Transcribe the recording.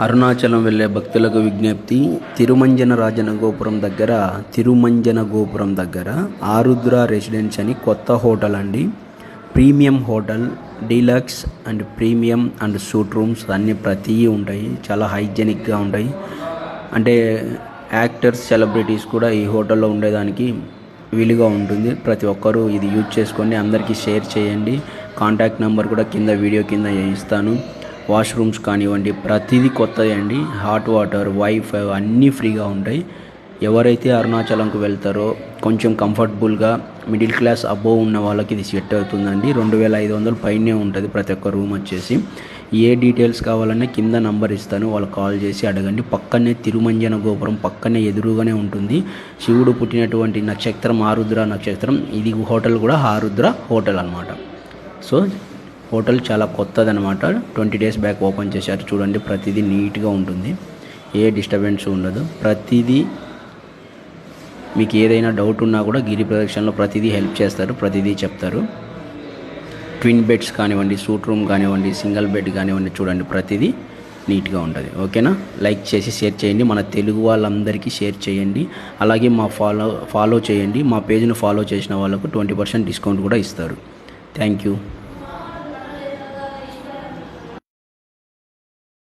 అరుణాచలం వెళ్ళే భక్తులకు విజ్ఞప్తి. తిరుమంజన రాజన గోపురం దగ్గర తిరుమంజన గోపురం దగ్గర ఆరుద్ర రెసిడెన్స్ అని కొత్త హోటల్ అండి. Premium hotel deluxe and premium and suite rooms అన్నీ ప్రతి ఉంటాయి. చాలా హైజెనిక్గా ఉంటాయి. అంటే యాక్టర్స్ సెలబ్రిటీస్ కూడా ఈ హోటల్లో ఉండేదానికి వీలుగా ఉంటుంది. ప్రతి ఒక్కరూ ఇది యూజ్ చేసుకొని అందరికీ షేర్ చేయండి. కాంటాక్ట్ నెంబర్ కూడా కింద వీడియో కింద ఇస్తాను. వాష్రూమ్స్ కానివ్వండి ప్రతిదీ కొత్తది అండి. హాట్ వాటర్ వైఫై అన్నీ ఫ్రీగా ఉంటాయి. ఎవరైతే అరుణాచలంకు వెళ్తారో కొంచెం కంఫర్టబుల్గా మిడిల్ క్లాస్ అబోవ్ ఉన్న వాళ్ళకి ఇది సెట్ అవుతుందండి. రెండు వేల ఐదు వందలు పైనే ఉంటుంది ప్రతి ఒక్క రూమ్ వచ్చేసి. ఏ డీటెయిల్స్ కావాలన్నా కింద నంబర్ ఇస్తాను. వాళ్ళు కాల్ చేసి అడగండి. పక్కనే తిరుమంజన గోపురం పక్కనే ఎదురుగానే ఉంటుంది. శివుడు పుట్టినటువంటి నక్షత్రం ఆరుద్ర నక్షత్రం. ఇది హోటల్ కూడా ఆరుద్ర హోటల్ అనమాట సో హోటల్ చాలా కొత్తదనమాట. ట్వంటీ డేస్ బ్యాక్ ఓపెన్ చేశారు. చూడండి ప్రతిదీ నీట్గా ఉంటుంది. ఏ డిస్టర్బెన్స్ ఉండదు. ప్రతిదీ మీకు ఏదైనా డౌట్ ఉన్నా కూడా గిరి ప్రదక్షిణలో ప్రతిదీ హెల్ప్ చేస్తారు. ప్రతిదీ చెప్తారు. ట్విన్ బెడ్స్ కానివ్వండి సూట్ రూమ్ కానివ్వండి సింగిల్ బెడ్ కానివ్వండి చూడండి ప్రతిదీ నీట్గా ఉంటుంది. ఓకేనా? లైక్ చేసి షేర్ చేయండి. మన తెలుగు వాళ్ళందరికీ షేర్ చేయండి. అలాగే మా ఫాలో ఫాలో చేయండి. మా పేజ్ను ఫాలో చేసిన వాళ్ళకు ట్వంటీ పర్సెంట్ డిస్కౌంట్ కూడా ఇస్తారు. Thank you.